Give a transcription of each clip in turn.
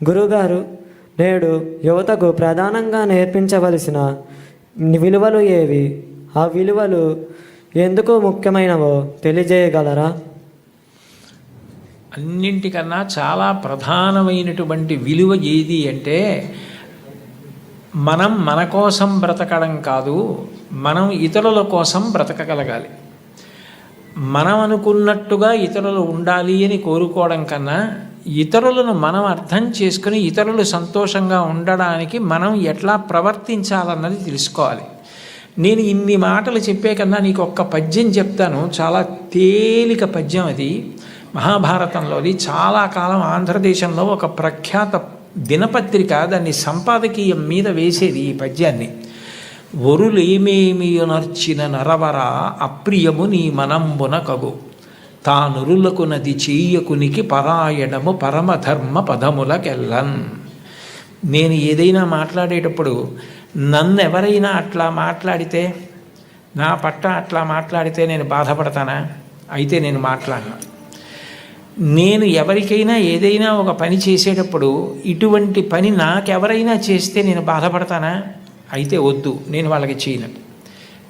గురుగారు నేడు యువతకు ప్రధానంగా నేర్పించవలసిన విలువలు ఏవి? ఆ విలువలు ఎందుకు ముఖ్యమైనవో తెలియజేయగలరా? అన్నింటికన్నా చాలా ప్రధానమైనటువంటి విలువ ఏది అంటే మనం మన కోసం బ్రతకడం కాదు మనం ఇతరుల కోసం బ్రతకగలగాలి. మనం అనుకున్నట్టుగా ఇతరులు ఉండాలి అని కోరుకోవడం కన్నా ఇతరులను మనం అర్థం చేసుకుని ఇతరులు సంతోషంగా ఉండడానికి మనం ఎట్లా ప్రవర్తించాలన్నది తెలుసుకోవాలి. నేను ఇన్ని మాటలు చెప్పే కన్నా నీకు ఒక్క పద్యం చెప్తాను. చాలా తేలిక పద్యం అది. మహాభారతంలోది. చాలా కాలం ఆంధ్రదేశంలో ఒక ప్రఖ్యాత దినపత్రిక దాన్ని సంపాదకీయం మీద వేసేది ఈ పద్యాన్ని. ఒరులేమేమియునర్చిన నరవర అప్రియము నీ మనంబున కగు. తానురులకు నది చెయ్యకునికి పరాయణము పరమధర్మ పదములకెల్లన్. నేను ఏదైనా మాట్లాడేటప్పుడు నన్ను ఎవరైనా అట్లా మాట్లాడితే నా పట్ల అట్లా మాట్లాడితే నేను బాధపడతానా? అయితే నేను మాట్లాడను. నేను ఎవరికైనా ఏదైనా ఒక పని చేసేటప్పుడు ఇటువంటి పని నాకెవరైనా చేస్తే నేను బాధపడతానా? అయితే వద్దు నేను వాళ్ళకి చేయను.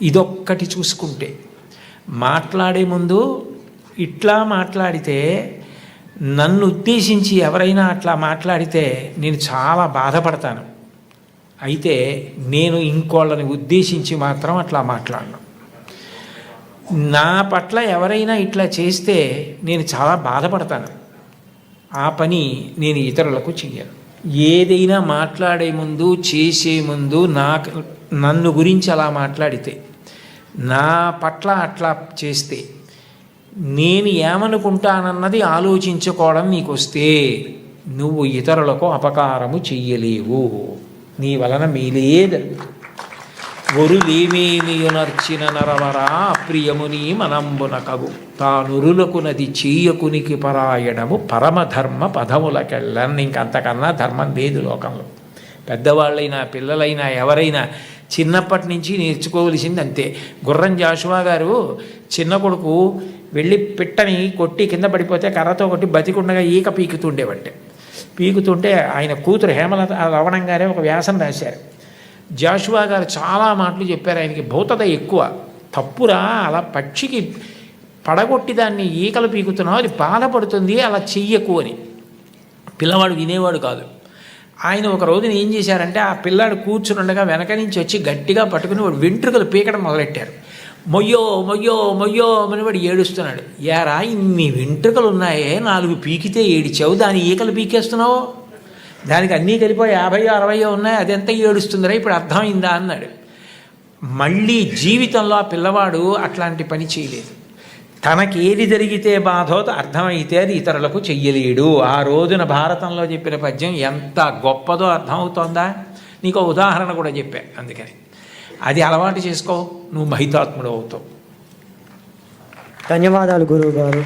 ఇదొక్కటి చూసుకుంటే. మాట్లాడే ముందు ఇట్లా మాట్లాడితే నన్ను ఉద్దేశించి ఎవరైనా అట్లా మాట్లాడితే నేను చాలా బాధపడతాను. అయితే నేను ఇంకోళ్ళని ఉద్దేశించి మాత్రం అట్లా మాట్లాడను. నా పట్ల ఎవరైనా ఇట్లా చేస్తే నేను చాలా బాధపడతాను. ఆ పని నేను ఇతరులకు చెయ్యను. ఏదైనా మాట్లాడే ముందు చేసే ముందు నాకు నన్ను గురించి అలా మాట్లాడితే నా పట్ల అట్లా చేస్తే నేను ఏమనుకుంటానన్నది ఆలోచించుకోవడం నీకు వస్తే నువ్వు ఇతరులకు అపకారము చెయ్యలేవు. నీ వలన మీలే జరుగుతుంది. ఒరులేమేమియునర్చిన నరవరా ప్రియముని మనంబున కగు. చేయకునికి చెయ్యకునికి పరాయణము పరమధర్మ పదములకెళ్ళని. ఇంకంతకన్నా ధర్మం లేదు లోకంలో. పెద్దవాళ్ళైనా పిల్లలైనా ఎవరైనా చిన్నప్పటి నుంచి నేర్చుకోవలసింది అంతే. గుర్రం జాషువా గారు చిన్న కొడుకు వెళ్ళి పిట్టని కొట్టి కింద పడిపోతే కర్రతో కొట్టి బతికుండగా ఈక పీకుతుండేవంటే. పీకుతుంటే ఆయన కూతురు హేమలత లవణం గారే ఒక వ్యాసం రాశారు. జాషువా గారు చాలా మాటలు చెప్పారు ఆయనకి భౌతత ఎక్కువ. తప్పురా అలా పక్షికి పడగొట్టి దాన్ని ఈకలు పీకుతున్నావు అది బాధపడుతుంది అలా చెయ్యకు అని. పిల్లవాడు వినేవాడు కాదు. ఆయన ఒక రోజున ఏం చేశారంటే ఆ పిల్లాడు కూర్చునుండగా వెనక నుంచి వచ్చి గట్టిగా పట్టుకుని వాడు వెంట్రుకలు పీకడం మొదలెట్టారు. మొయ్యో మొయ్యో మొయ్యో అని వాడు ఏడుస్తున్నాడు. యారా ఇన్ని వెంట్రుకలు ఉన్నాయే నాలుగు పీకితే ఏడిచావు దాని ఈకలు పీకేస్తున్నావు? దానికి అన్నీ కలిపి యాభై అరవయో ఉన్నాయి అదెంత ఏడుస్తుందిరా ఇప్పుడు అర్థమైందా? అన్నాడు. మళ్ళీ జీవితంలో ఆ పిల్లవాడు అట్లాంటి పని చేయలేదు. తనకి ఏది జరిగితే బాధో అర్థమైతే అది ఇతరులకు చెయ్యలేడు. ఆ రోజున భారతంలో చెప్పిన పద్యం ఎంత గొప్పదో అర్థమవుతోందా? నీకు ఉదాహరణ కూడా చెప్పా అందుకని. అది అలవాటు చేసుకో నువ్వు మహితాత్ముడు అవుతావు ధన్యవాదాలు గురువు గారు